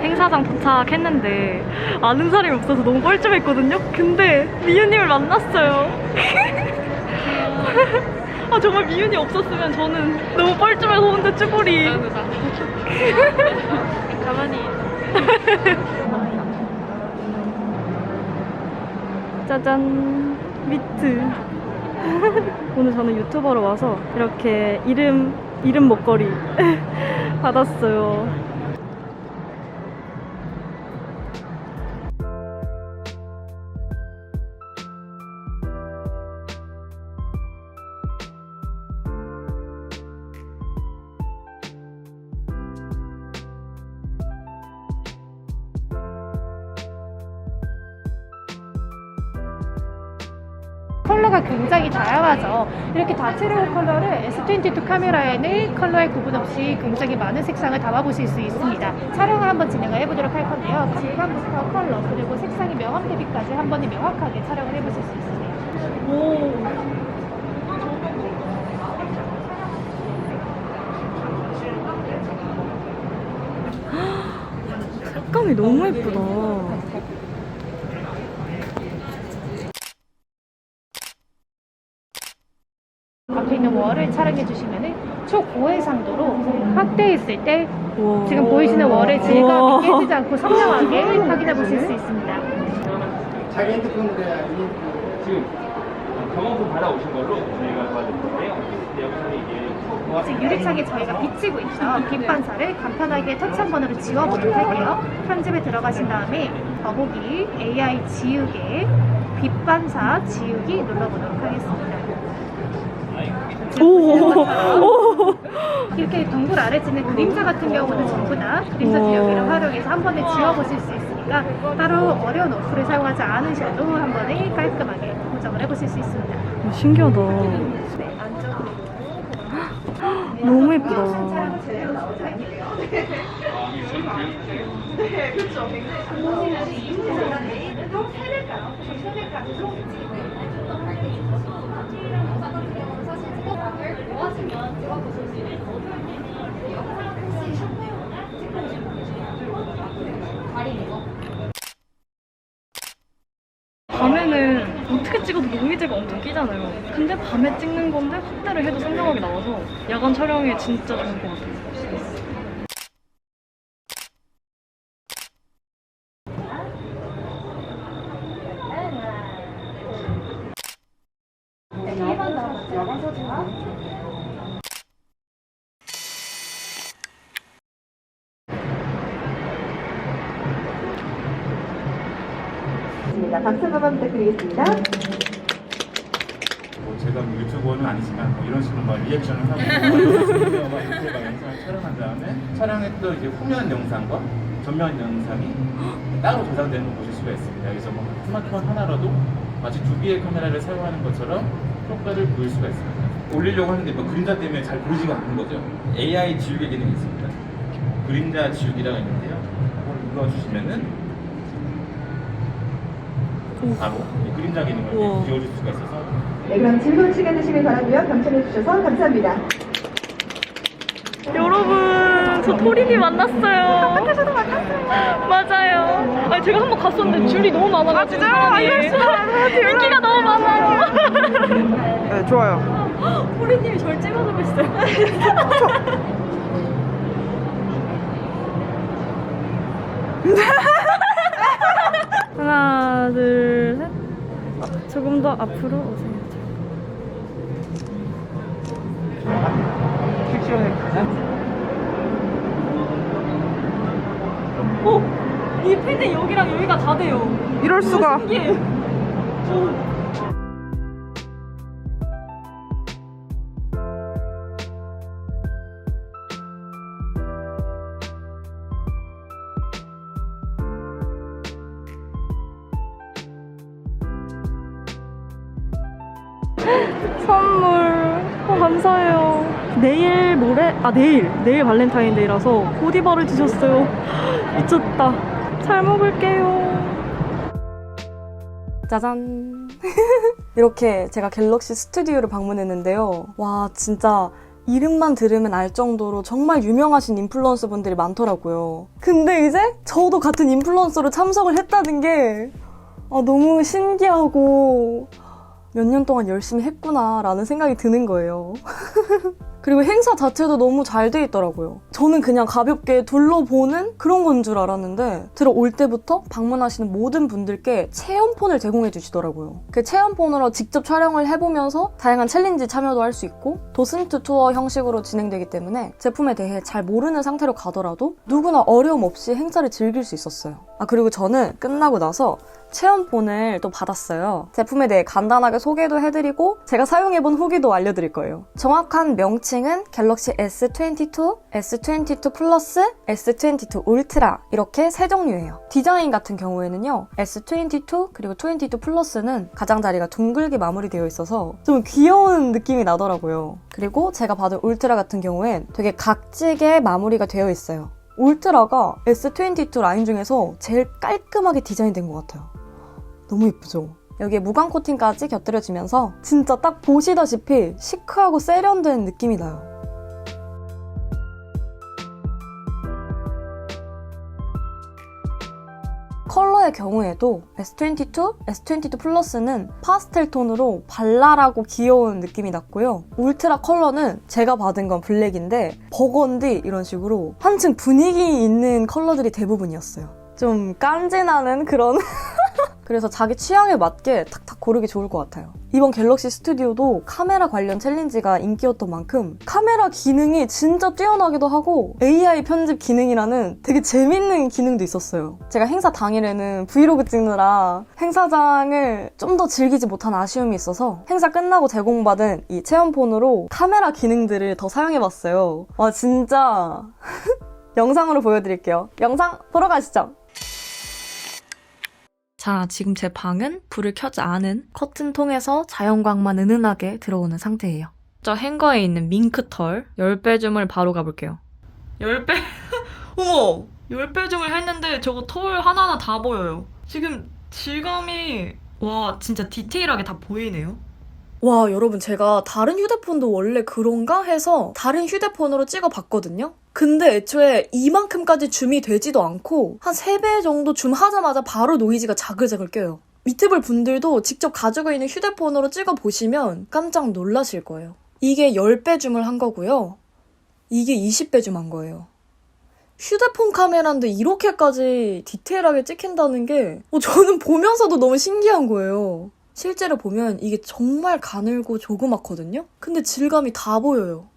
행사장 도착했는데 아는 사람이 없어서 너무 뻘쭘했거든요. 근데 미유님을 만났어요. 아 정말 미윤이 없었으면 저는 너무 뻘쭘해서 혼자 쭈구리. 가만히. 짜잔 미트. 오늘 저는 유튜버로 와서 이렇게 이름 이름 목걸이 받았어요. 컬러가 굉장히 다양하죠. 이렇게 다채로운 컬러를 S22 카메라에는 컬러에 구분 없이 굉장히 많은 색상을 담아보실 수 있습니다. 촬영을 한번 진행을 해보도록 할 건데요. 질감부터 컬러 그리고 색상의 명암 대비까지 한 번에 명확하게 촬영을 해보실 수 있습니다. 오. 너무 예쁘다. 앞에 있는 월을 촬영해 주시면 초고해상도로 확대했을 때 우와. 지금 보이시는 월의. 질감이 깨지지 않고 선명하게 확인해 보실 수 있습니다. 자기 핸드폰으로. 지금 경험품 받아오신 걸로 저희가 도와드릴 건데요. 근데 여기서 이제 지금 유리창에 저희가 비치고 있죠. 빛 반사를 간편하게 터치 한 번으로 지워보도록 할게요. 편집에 들어가신 다음에 더보기 AI 지우개 빛 반사 지우기 눌러보도록 하겠습니다. 오. 이렇게 동굴 아래 지는 그림자 같은 경우는 전부 다 그림자. 지우개를 활용해서 한 번에 지워보실 수 있으니까 따로 어려운 어플을 사용하지 않으셔도 한 번에 깔끔하게 고정을 해보실 수 있습니다. 오, 신기하다. 네, 안쪽으로 너무 예쁘다. 촬 밤에는 어떻게 찍어도 노이즈가 엄청 끼잖아요. 근데 밤에 찍는 건데 확대를 해도 선명하게 나와서 야간 촬영에 진짜 좋은 것 같아요. 있습니다. 박수 한번 부탁드리겠습니다. 뭐 제가 뭐 유튜버는 아니지만 뭐 이런 식으로 막 리액션을 하고 막 이렇게 막 영상을 촬영한 다음에 촬영했던 이제 후면 영상과 전면 영상이 따로 저장되는 걸 보실 수가 있습니다. 그래서 뭐 스마트폰 하나라도 마치 두 개의 카메라를 사용하는 것처럼 효과를 보일 수가 있습니다. 올리려고 하는데 뭐 그림자 때문에 잘 보이지가 않는 거죠. AI 지우개 기능이 있습니다. 그림자 지우기라고 있는데요. 이걸 눌러주시면은 바로 이 그림자 기능을 우와. 지워줄 수가 있어서 네, 그럼 즐거운 시간 되시길 바라고요. 경청해 주셔서 감사합니다. 여러분, 저 토린이 만났어요. 저도 만났어요. 맞아요. 아니, 제가 한 번 갔었는데 줄이 너무 많아가지고. 아, 진짜요? 인기가 너무 많아요. 네, 좋아요. 토리님이 절 찍어주고 있어요. 하나, 둘, 셋. 아, 조금 더 앞으로 오세요. 어? 이 펜이 여기랑 여기가 다 돼요. 이럴 수가. 신기해. 오. 선물. 어, 감사해요. 내일 모레 아 내일. 내일 발렌타인데이라서 고디바를 주셨어요. 미쳤다. 잘 먹을게요 짜잔 이렇게 제가 갤럭시 스튜디오를 방문했는데요 와 진짜 이름만 들으면 알 정도로 정말 유명하신 인플루언서 분들이 많더라고요. 근데 이제 저도 같은 인플루언서로 참석을 했다는 게 아, 너무 신기하고 몇 년 동안 열심히 했구나라는 생각이 드는 거예요. 그리고 행사 자체도 너무 잘 돼 있더라고요. 저는 그냥 가볍게 둘러보는 그런 건 줄 알았는데 들어올 때부터 방문하시는 모든 분들께 체험폰을 제공해 주시더라고요. 그 체험폰으로 직접 촬영을 해보면서 다양한 챌린지 참여도 할 수 있고 도슨트 투어 형식으로 진행되기 때문에 제품에 대해 잘 모르는 상태로 가더라도 누구나 어려움 없이 행사를 즐길 수 있었어요. 아 그리고 저는 끝나고 나서 체험폰을 또 받았어요. 제품에 대해 간단하게 소개도 해드리고 제가 사용해본 후기도 알려드릴 거예요. 정확한 명칭은 갤럭시 S22, S22 플러스, S22 울트라 이렇게 세 종류예요. 디자인 같은 경우에는요. S22 그리고 22 플러스는 가장자리가 둥글게 마무리되어 있어서 좀 귀여운 느낌이 나더라고요. 그리고 제가 받은 울트라 같은 경우엔 되게 각지게 마무리가 되어 있어요. 울트라가 S22 라인 중에서 제일 깔끔하게 디자인된 것 같아요. 너무 예쁘죠? 여기에 무광 코팅까지 곁들여지면서 진짜 딱 보시다시피 시크하고 세련된 느낌이 나요. 컬러의 경우에도 S22, S22 플러스는 파스텔 톤으로 발랄하고 귀여운 느낌이 났고요. 울트라 컬러는 제가 받은 건 블랙인데 버건디 이런 식으로 한층 분위기 있는 컬러들이 대부분이었어요. 좀 깐진하는 그런 그래서 자기 취향에 맞게 탁탁 고르기 좋을 것 같아요. 이번 갤럭시 스튜디오도 카메라 관련 챌린지가 인기였던 만큼 카메라 기능이 진짜 뛰어나기도 하고 AI 편집 기능이라는 되게 재밌는 기능도 있었어요. 제가 행사 당일에는 브이로그 찍느라 행사장을 좀 더 즐기지 못한 아쉬움이 있어서 행사 끝나고 제공받은 이 체험폰으로 카메라 기능들을 더 사용해봤어요. 와 진짜 영상으로 보여드릴게요. 영상 보러 가시죠. 자, 지금 제 방은 불을 켜지 않은 커튼 통해서 자연광만 은은하게 들어오는 상태예요. 저 행거에 있는 밍크털 10배 줌을 바로 가볼게요. 10배? 어머! 10배 줌을 했는데 저거 털 하나하나 다 보여요. 지금 질감이 와 진짜 디테일하게 다 보이네요. 와 여러분 제가 다른 휴대폰도 원래 그런가 해서 다른 휴대폰으로 찍어 봤거든요. 근데 애초에 이만큼까지 줌이 되지도 않고 한 3배 정도 줌 하자마자 바로 노이즈가 자글자글 껴요. 미트볼 분들도 직접 가지고 있는 휴대폰으로 찍어 보시면 깜짝 놀라실 거예요. 이게 10배 줌을 한 거고요. 이게 20배 줌 한 거예요. 휴대폰 카메라인데 이렇게까지 디테일하게 찍힌다는 게 어, 저는 보면서도 너무 신기한 거예요. 실제로 보면 이게 정말 가늘고 조그맣거든요? 근데 질감이 다 보여요.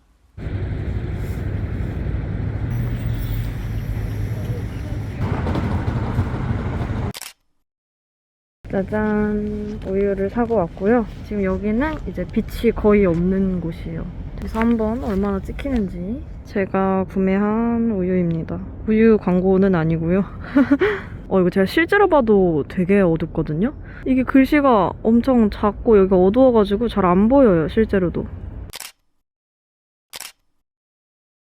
짜잔 우유를 사고 왔고요. 지금 여기는 이제 빛이 거의 없는 곳이에요. 그래서 한번 얼마나 찍히는지 제가 구매한 우유입니다. 우유 광고는 아니고요. 어 이거 제가 실제로 봐도 되게 어둡거든요. 이게 글씨가 엄청 작고 여기가 어두워가지고 잘 안 보여요 실제로도.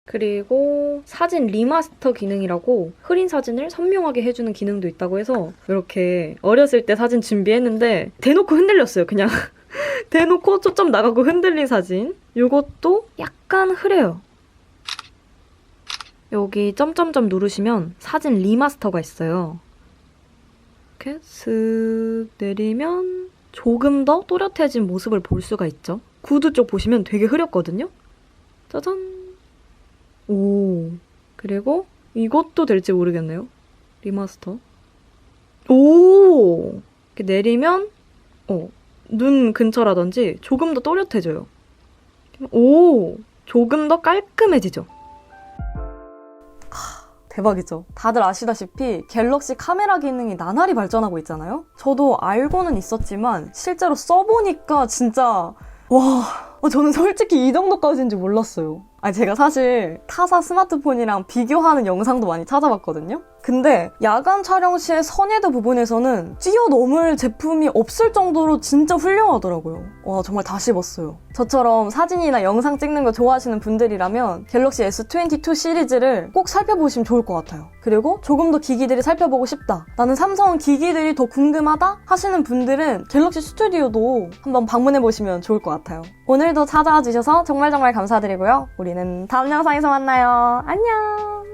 그리고 사진 리마스터 기능이라고 흐린 사진을 선명하게 해주는 기능도 있다고 해서 이렇게 어렸을 때 사진 준비했는데 대놓고 흔들렸어요 그냥 대놓고 초점 나가고 흔들린 사진 이것도 약간 흐려요 여기 점점점 누르시면 사진 리마스터가 있어요 이렇게 슥 내리면 조금 더 또렷해진 모습을 볼 수가 있죠 구두 쪽 보시면 되게 흐렸거든요 짜잔 오. 그리고 이것도 될지 모르겠네요. 리마스터. 오. 이렇게 내리면 어, 눈 근처라든지 조금 더 또렷해져요. 오. 조금 더 깔끔해지죠. 대박이죠. 다들 아시다시피 갤럭시 카메라 기능이 나날이 발전하고 있잖아요? 저도 알고는 있었지만 실제로 써보니까 진짜 와, 어, 저는 솔직히 이 정도까지인지 몰랐어요. 아 제가 사실 타사 스마트폰이랑 비교하는 영상도 많이 찾아봤거든요. 근데 야간 촬영 시의 선예도 부분에서는 뛰어넘을 제품이 없을 정도로 진짜 훌륭하더라고요. 와 정말 다 씹었어요. 저처럼 사진이나 영상 찍는 거 좋아하시는 분들이라면 갤럭시 S22 시리즈를 꼭 살펴보시면 좋을 것 같아요. 그리고 조금 더 기기들이 살펴보고 싶다. 나는 삼성 기기들이 더 궁금하다 하시는 분들은 갤럭시 스튜디오도 한번 방문해 보시면 좋을 것 같아요. 오늘도 찾아와 주셔서 정말 정말 감사드리고요. 우리 는 다음 영상에서 만나요. 안녕!